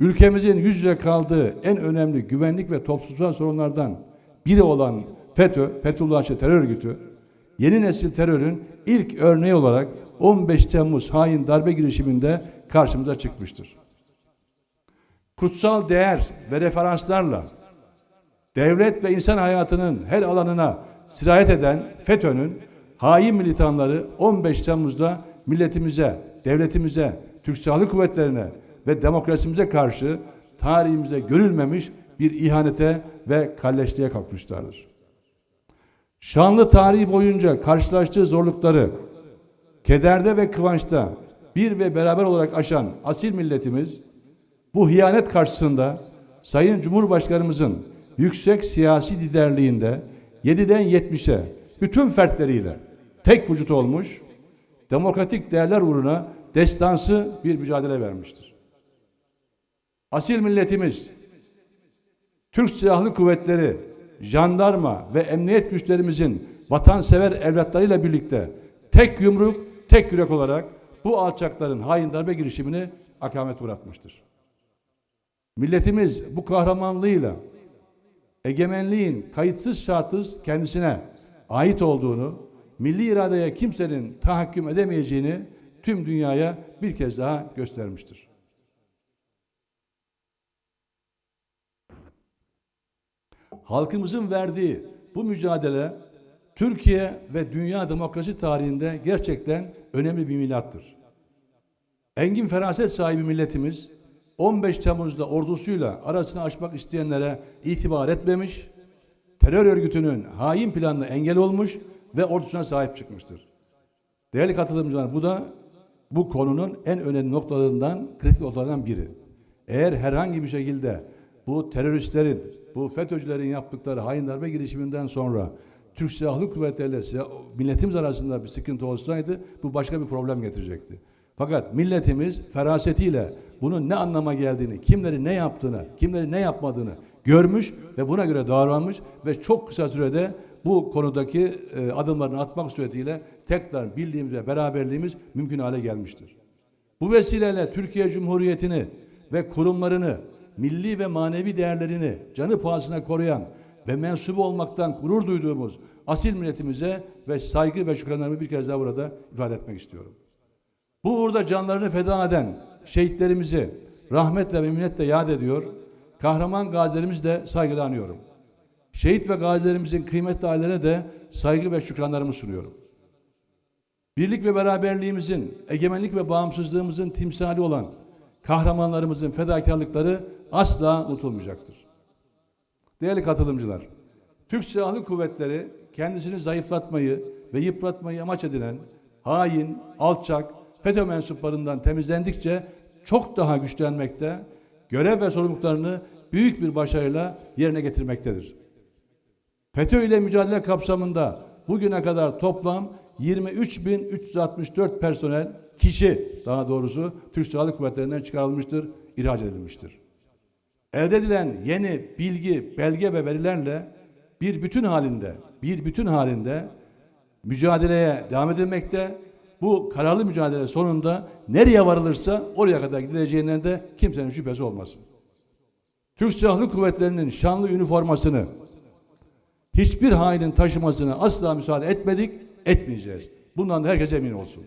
ülkemizin yüz yüze kaldığı en önemli güvenlik ve toplumsal sorunlardan biri olan FETÖ, Fethullahçı terör örgütü, yeni nesil terörün ilk örneği olarak 15 Temmuz hain darbe girişiminde karşımıza çıkmıştır. Kutsal değer ve referanslarla devlet ve insan hayatının her alanına sirayet eden FETÖ'nün hain militanları 15 Temmuz'da milletimize, devletimize, Türk Silahlı Kuvvetlerine ve demokrasimize karşı tarihimize görülmemiş bir ihanete ve kalleşliğe kalkmışlardır. Şanlı tarihi boyunca karşılaştığı zorlukları kederde ve kıvançta bir ve beraber olarak aşan asil milletimiz bu hiyanet karşısında Sayın Cumhurbaşkanımızın yüksek siyasi liderliğinde 7'den 70'e bütün fertleriyle tek vücut olmuş, demokratik değerler uğruna destansı bir mücadele vermiştir. Asil milletimiz, Türk Silahlı Kuvvetleri, jandarma ve emniyet güçlerimizin vatansever evlatlarıyla birlikte tek yumruk, tek yürek olarak bu alçakların hain darbe girişimini akamet uğratmıştır. Milletimiz bu kahramanlığıyla egemenliğin kayıtsız şartsız kendisine ait olduğunu, milli iradeye kimsenin tahakküm edemeyeceğini tüm dünyaya bir kez daha göstermiştir. Halkımızın verdiği bu mücadele Türkiye ve dünya demokrasi tarihinde gerçekten önemli bir milattır. Engin feraset sahibi milletimiz 15 Temmuz'da ordusuyla arasını açmak isteyenlere itibar etmemiş, terör örgütünün hain planına engel olmuş ve ordusuna sahip çıkmıştır. Değerli katılımcılar bu da bu konunun en önemli noktalarından, kritik noktalarından biri. Eğer herhangi bir şekilde bu teröristlerin, bu FETÖ'cülerin yaptıkları hain darbe girişiminden sonra Türk Silahlı Kuvvetleri ile silah- milletimiz arasında bir sıkıntı olsaydı bu başka bir problem getirecekti. Fakat milletimiz ferasetiyle bunun ne anlama geldiğini, kimlerin ne yaptığını, kimlerin ne yapmadığını görmüş ve buna göre davranmış ve çok kısa sürede bu konudaki e, adımlarını atmak suretiyle tekrar birliğimiz ve beraberliğimiz mümkün hale gelmiştir. Bu vesileyle Türkiye Cumhuriyeti'ni ve kurumlarını, milli ve manevi değerlerini canı pahasına koruyan ve mensubu olmaktan gurur duyduğumuz asil milletimize ve saygı ve şükranlarımı bir kez daha burada ifade etmek istiyorum. Bu uğurda canlarını feda eden şehitlerimizi rahmetle ve minnetle yad ediyor. Kahraman gazilerimizi de saygıyla anıyorum. Şehit ve gazilerimizin kıymetli ailelerine de saygı ve şükranlarımı sunuyorum. Birlik ve beraberliğimizin, egemenlik ve bağımsızlığımızın timsali olan kahramanlarımızın fedakarlıkları asla unutulmayacaktır. Değerli katılımcılar, Türk Silahlı Kuvvetleri kendisini zayıflatmayı ve yıpratmayı amaç edinen hain, alçak, FETÖ mensuplarından temizlendikçe çok daha güçlenmekte, görev ve sorumluluklarını büyük bir başarıyla yerine getirmektedir. FETÖ ile mücadele kapsamında bugüne kadar toplam 23.364 personel kişi daha doğrusu Türk Silahlı Kuvvetleri'nden çıkarılmıştır, ihraç edilmiştir. Elde edilen yeni bilgi, belge ve verilerle bir bütün halinde, bir bütün halinde mücadeleye devam edilmekte. Bu kararlı mücadele sonunda nereye varılırsa oraya kadar gidileceğinden de kimsenin şüphesi olmasın. Türk Silahlı Kuvvetleri'nin şanlı üniformasını hiçbir hainin taşımasını asla müsaade etmedik, etmeyeceğiz. Bundan da herkes emin olsun.